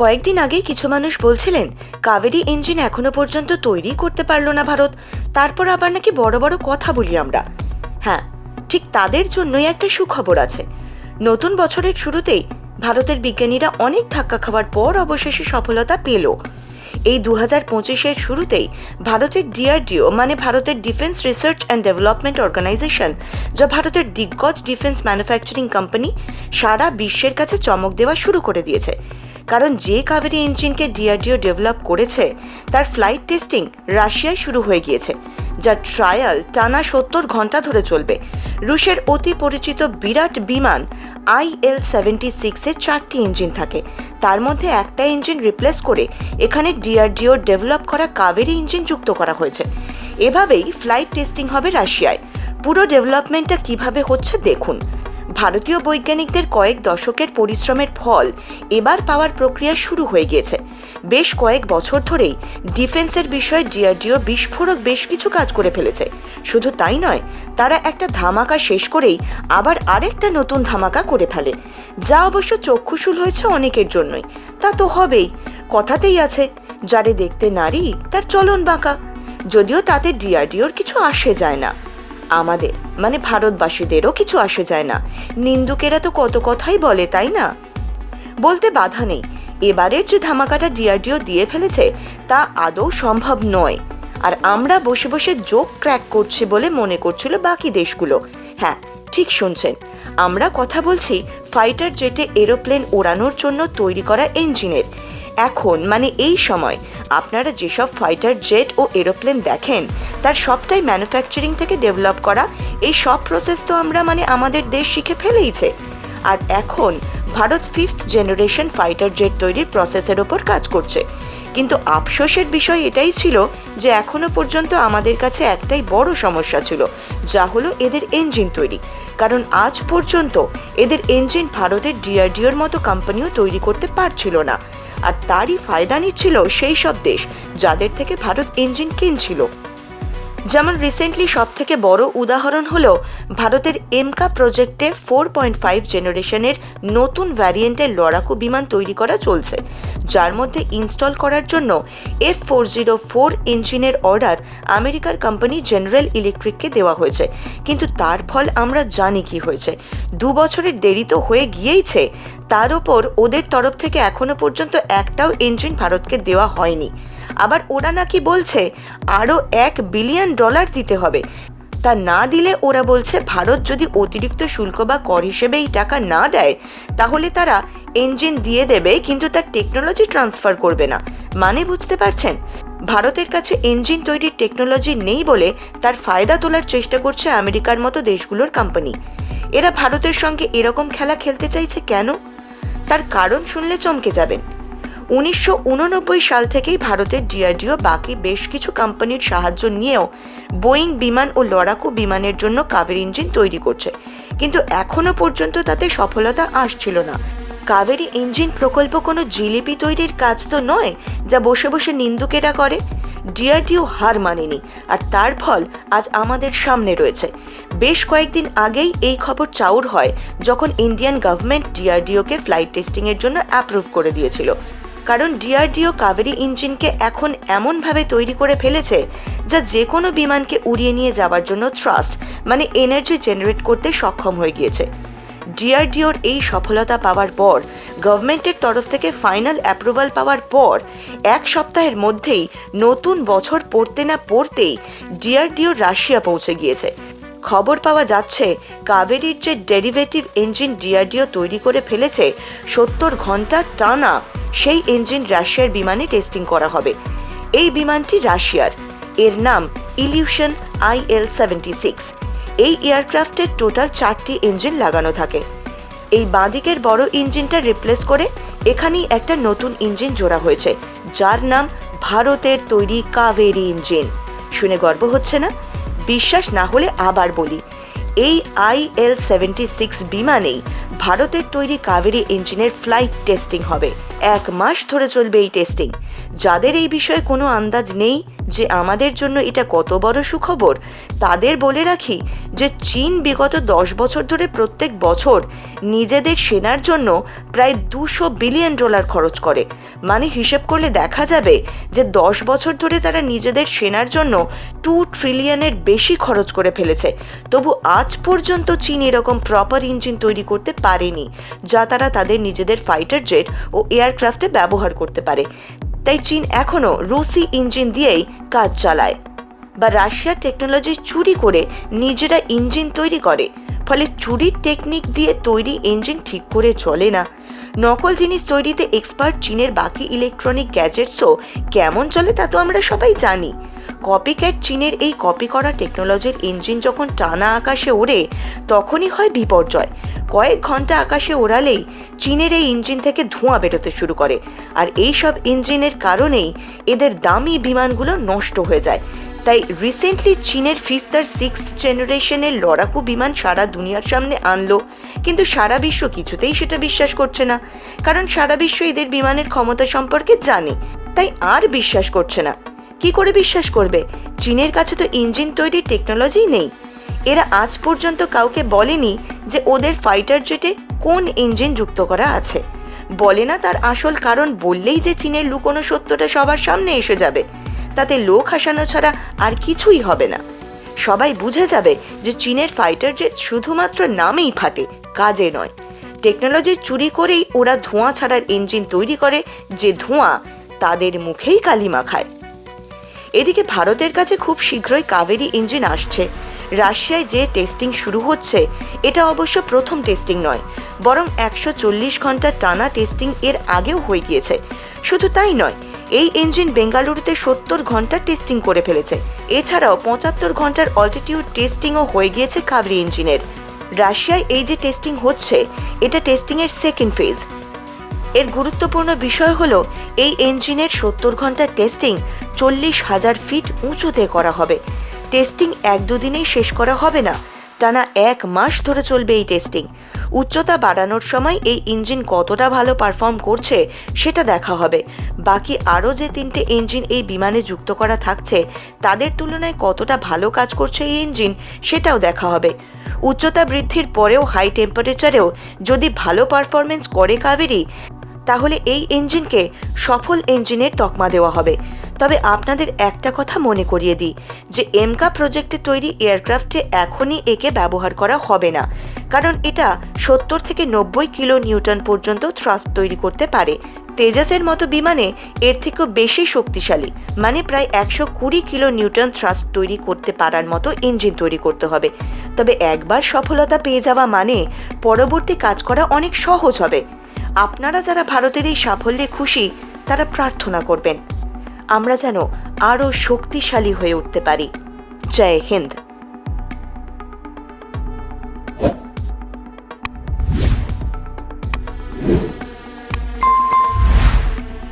কয়েকদিন আগেই কিছু মানুষ বলছিলেন, কাবেরী ইঞ্জিন এখনও পর্যন্ত তৈরি করতে পারল না ভারত। তারপর আবার নাকি বড় বড় কথা বলি আমরা। হ্যাঁ ঠিক তাদের জন্যই একটা সুখবর আছে। নতুন বছরের শুরুতেই ভারতের বিজ্ঞানীরা অনেক ধাক্কা খাওয়ার পর অবশেষে সফলতা পেল। এই দু হাজার পঁচিশের শুরুতেই ভারতের ডিআরডিও মানে ভারতের defence research and development organisation, যা ভারতের দিগ্গজ ডিফেন্স ম্যানুফ্যাকচারিং কোম্পানি, সারা বিশ্বের কাছে চমক দেওয়া শুরু করে দিয়েছে। কারণ যে কাবেরী ইঞ্জিনকে ডিআরডিও ডেভেলপ করেছে, তার ফ্লাইট টেস্টিং রাশিয়ায় শুরু হয়ে গিয়েছে যার ট্রায়াল টানা সত্তর ঘণ্টা ধরে চলবে। রুশের অতি পরিচিত বিরাট বিমান আই এল সেভেন্টি সিক্সের চারটি ইঞ্জিন থাকে। তার মধ্যে একটা ইঞ্জিন রিপ্লেস করে এখানে ডিআরডিও ডেভেলপ করা কাবেরী ইঞ্জিন যুক্ত করা হয়েছে। এভাবেই ফ্লাইট টেস্টিং হবে রাশিয়ায়। পুরো ডেভেলপমেন্টটা কীভাবে হচ্ছে দেখুন। ভারতীয় বৈজ্ঞানিকদের কয়েক দশকের পরিশ্রমের ফল এবার পাওয়ার প্রক্রিয়া শুরু হয়ে গিয়েছে। বেশ কয়েক বছর ধরেই ডিফেন্সের বিষয়ে ডিআরডিও বিস্ফোরক বেশ কিছু কাজ করে ফেলেছে। শুধু তাই নয়, তারা একটা ধামাকা শেষ করেই আবার আরেকটা নতুন ধামাকা করে ফেলে। যা অবশ্য চক্ষুশূল হয়েছে অনেকের জন্যই। তা তো হবেই। কথাতেই আছে, যারে দেখতে নারী, তার চলন বাঁকা। যদিও তাতে ডিআরডিওর কিছু আসে যায় না। আমাদের মানে ভারতবাসীদেরও কিছু আসে যায় না। নিন্দুকেরা তো কত কথাই বলে, তাই না? বলতে বাধা নেই। এবারের যে ধামাকাটা ডিআরডিও দিয়ে ফেলেছে, তা আদৌ সম্ভব নয়। আর আমরা বসে বসে যোগ ক্র্যাক করছি বলে মনে করছিল বাকি দেশগুলো। হ্যাঁ ঠিক শুনছেন। আমরা কথা বলছি ফাইটার জেটে এরোপ্লেন ওড়ানোর জন্য তৈরি করা ইঞ্জিনের। এখন মানে এই সময়, আপনারা যেসব ফাইটার জেট ও এরোপ্লেন দেখেন, তার সবটাই ম্যানুফ্যাকচারিং থেকে ডেভেলপ করা, এই সব প্রসেস তো আমরা মানে আমাদের দেশ শিখে ফেলেইছে। আর এখন, Bharat fifth generation fighter jet তৈরির প্রসেসের ওপর কাজ করছে। কিন্তু আফসোসের বিষয় এটাই ছিল যে, এখনও পর্যন্ত আমাদের কাছে একটাই বড় সমস্যা ছিল, যা হলো এদের ইঞ্জিন তৈরি। কারণ আজ পর্যন্ত, এদের ইঞ্জিন ভারতের ডিআরডিওর মতো কোম্পানিও তৈরি করতে পারছিল না। আর তারই ফায়দা নিচ্ছিল সেই সব দেশ যাদের থেকে ভারত ইঞ্জিন কিনছিল। যেমন রিসেন্টলি সব থেকে বড় উদাহরণ হলো ভারতের এমকা প্রজেক্টে ফোর পয়েন্ট ফাইভ জেনারেশনের নতুন ভ্যারিয়েন্টের লড়াকু বিমান তৈরি করা চলছে, যার মধ্যে ইনস্টল করার জন্য এফ ফোর জিরো ফোর ইঞ্জিনের অর্ডার আমেরিকার কোম্পানি জেনারেল ইলেকট্রিককে দেওয়া হয়েছে। কিন্তু তার ফল আমরা জানি কি হয়েছে। দু বছরের দেরি তো হয়ে গিয়েইছে, তার ওপর ওদের তরফ থেকে এখনও পর্যন্ত একটাও ইঞ্জিন ভারতকে দেওয়া হয়নি। আবার ওরা নাকি বলছে আরও এক বিলিয়ন ডলার দিতে হবে। তা না দিলে ওরা বলছে ভারত যদি অতিরিক্ত শুল্ক বা কর হিসেবে এই টাকা না দেয়, তাহলে তারা ইঞ্জিন দিয়ে দেবে, কিন্তু তার টেকনোলজি ট্রান্সফার করবে না। মানে বুঝতে পারছেন? ভারতের কাছে ইঞ্জিন তৈরির টেকনোলজি নেই বলে তার ফায়দা তোলার চেষ্টা করছে আমেরিকার মতো দেশগুলোর কোম্পানি এরা ভারতের সঙ্গে এরকম খেলা খেলতে চাইছে কেন? তার কারণ শুনলে চমকে যাবেন। উনিশশো উননব্বই সাল থেকেই ভারতের ডিআরডিও বাকি বেশ কিছু কোম্পানির সাহায্য নিয়েও বোয়িং বিমান ও লড়াকু বিমানের জন্য কাবের ইঞ্জিন তৈরি করছে। কিন্তু এখনও পর্যন্ত তাতে সফলতা আসছিল না। কাবেরী ইঞ্জিন প্রকল্প কোনো জিলিপি তৈরির কাজ তো নয়, যা বসে বসে নিন্দুকেরা করে। ডিআরডিও হার মানেনি, আর তার ফল আজ আমাদের সামনে রয়েছে। বেশ কয়েকদিন আগেই এই খবর চাউর হয়, যখন ইন্ডিয়ান গভর্নমেন্ট ডিআরডিওকে ফ্লাইট টেস্টিংয়ের জন্য অ্যাপ্রুভ করে দিয়েছিল। কারণ ডিআরডিও কাবেরী ইঞ্জিনকে এখন এমনভাবে তৈরি করে ফেলেছে যা যে কোনো বিমানকে উড়িয়ে নিয়ে যাওয়ার জন্য থ্রাস্ট মানে এনার্জি জেনারেট করতে সক্ষম হয়ে গিয়েছে। ডিআরডিওর এই সফলতা পাওয়ার পর গভর্নমেন্টের তরফ থেকে ফাইনাল অ্যাপ্রুভাল পাওয়ার পর, এক সপ্তাহের মধ্যেই নতুন বছর পড়তে না পড়তেই ডিআরডিও রাশিয়া পৌঁছে গিয়েছে। খবর পাওয়া যাচ্ছে, কাবেরির যে ডেরিভেটিভ ইঞ্জিন ডিআরডিও তৈরি করে ফেলেছে, সত্তর ঘণ্টা টানা সেই ইঞ্জিন রাশিয়ার বিমানে টেস্টিং করা হবে। এই বিমানটি রাশিয়ার। এর নাম illusion I L seventy six এই এয়ারক্রাফটের টোটাল চারটি ইঞ্জিন লাগানো থাকে। এই বাঁদিকের বড় ইঞ্জিনটা রিপ্লেস করে এখানেই একটা নতুন ইঞ্জিন জোড়া হয়েছে, যার নাম ভারতের তৈরি কাবেরী ইঞ্জিন শুনে গর্ব হচ্ছে না? বিশ্বাস না হলে আবার বলি, এই আই এল সেভেন্টি সিক্স বিমানেই ভারতের তৈরি কাবেরী ইঞ্জিনের ফ্লাইট টেস্টিং হবে। এক মাস ধরে চলবে এই টেস্টিং যাদের এই বিষয়ে কোনো আন্দাজ নেই যে আমাদের জন্য এটা কত বড় সুখবর, তাদের বলে রাখি যে চীন বিগত দশ বছর ধরে প্রত্যেক বছর নিজেদের সেনার জন্য প্রায় দুশো বিলিয়ন ডলার খরচ করে। মানে হিসেব করলে দেখা যাবে যে দশ বছর ধরে তারা নিজেদের সেনার জন্য টু ট্রিলিয়নের বেশি খরচ করে ফেলেছে। তবু আজ পর্যন্ত চীন এরকম প্রপার ইঞ্জিন তৈরি করতে পারেনি, যা তারা তাদের নিজেদের ফাইটার জেট ও এয়ারক্রাফটে ব্যবহার করতে পারে। তাই চীন এখনও রুসি ইঞ্জিন দিয়েই কাজ চালায়। বা রাশিয়ার টেকনোলজি চুরি করে নিজেরা ইঞ্জিন তৈরি করে, ফলে চুরির টেকনিক দিয়ে তৈরি ইঞ্জিন ঠিক করে চলে না। নকল জিনিস তৈরিতে এক্সপার্ট চীনের বাকি ইলেকট্রনিক গ্যাজেটসও কেমন চলে তা তো আমরা সবাই জানি। কপিক্যাট চীনের এই কপি করা টেকনোলজির ইঞ্জিন যখন টানা আকাশে ওড়ে, তখনই হয় বিপর্যয়। কয়েক ঘণ্টা আকাশে ওড়ালেই চীনের এই ইঞ্জিন থেকে ধোঁয়া বেরোতে শুরু করে। আর এই সব ইঞ্জিনের কারণেই এদের দামি বিমানগুলো নষ্ট হয়ে যায়। তাই রিসেন্টলি চীনের ফিফথ আর সিক্স জেনারেশনের লড়াকু বিমান সারা দুনিয়ার সামনে আনলো। কিন্তু সারা বিশ্ব কিছুতেই সেটা বিশ্বাস করছে না। কারণ সারা বিশ্ব এদের বিমানের ক্ষমতা সম্পর্কে জানে, তাই আর বিশ্বাস করছে না। কি করে বিশ্বাস করবে? চীনের কাছে তো ইঞ্জিন তৈরির টেকনোলজি নেই। এরা আজ পর্যন্ত কাউকে বলেনি যে ওদের ফাইটার জেটে কোন ইঞ্জিন যুক্ত করা আছে। বলে না তার আসল কারণ বললেই যে চীনের লুকোনো সত্যটা সবার সামনে এসে যাবে। তাতে লোক হাসানো ছাড়া আর কিছুই হবে না। সবাই বুঝে যাবে যে চীনের ফাইটার জেট শুধুমাত্র নামেই ফাটে, কাজে নয়। টেকনোলজি চুরি করেই ওরা ধোঁয়া ছাড়ার ইঞ্জিন তৈরি করে, যে ধোঁয়া তাদের মুখেই কালিমা খায় এদিকে ভারতের কাছে খুব শীঘ্রই কাবেরি ইঞ্জিন আসছে। রাশিয়ায় যে টেস্টিং শুরু হচ্ছে, এটা অবশ্য প্রথম টেস্টিং নয়, বরং একশো চল্লিশ ঘণ্টা টানা টেস্টিং এর আগেও হয়ে গিয়েছে। শুধু তাই নয় এই ইঞ্জিন বেঙ্গালুরুতে সত্তর ঘণ্টা টেস্টিং করে ফেলেছে। এছাড়াও পঁচাত্তর ঘণ্টার অল্টিটিউড টেস্টিংও হয়ে গিয়েছে কাবেরী ইঞ্জিনের রাশিয়ায় এই যে টেস্টিং হচ্ছে, এটা টেস্টিংয়ের সেকেন্ড ফেজের গুরুত্বপূর্ণ বিষয় হলো, এই ইঞ্জিনের সত্তর ঘণ্টার টেস্টিং চল্লিশ হাজার ফিট উঁচুতে করা হবে। টেস্টিং এক দুদিনেই শেষ করা হবে না। টানা এক মাস ধরে চলবে এই টেস্টিং উচ্চতা বাড়ানোর সময় এই ইঞ্জিন কতটা ভালো পারফর্ম করছে সেটা দেখা হবে। বাকি আরও যে তিনটে ইঞ্জিন এই বিমানে যুক্ত করা থাকছে, তাদের তুলনায় কতটা ভালো কাজ করছে এই ইঞ্জিন সেটাও দেখা হবে। উচ্চতা বৃদ্ধির পরেও হাই টেম্পারেচারেও যদি ভালো পারফরমেন্স করে কাবেরী, তাহলে এই ইঞ্জিনকে সফল ইঞ্জিনের তকমা দেওয়া হবে। তবে আপনাদের একটা কথা মনে করিয়ে দিই, যে এমকা প্রজেক্টে তৈরি এয়ারক্রাফটে এখনই একে ব্যবহার করা হবে না। কারণ এটা সত্তর থেকে নব্বই কিলো নিউটন পর্যন্ত থ্রাস্ট তৈরি করতে পারে। তেজাসের মতো বিমানে এর থেকেও বেশি শক্তিশালী মানে প্রায় একশো কুড়ি কিলো নিউটন থ্রাস্ট তৈরি করতে পারার মতো ইঞ্জিন তৈরি করতে হবে। তবে একবার সফলতা পেয়ে যাওয়া মানে পরবর্তী কাজ করা অনেক সহজ হবে। আপনারা যারা ভারতের এই সাফল্যে খুশি, তারা প্রার্থনা করবেন। আমরা যেন আরও শক্তিশালী হয়ে উঠতে পারি। জয় হিন্দ।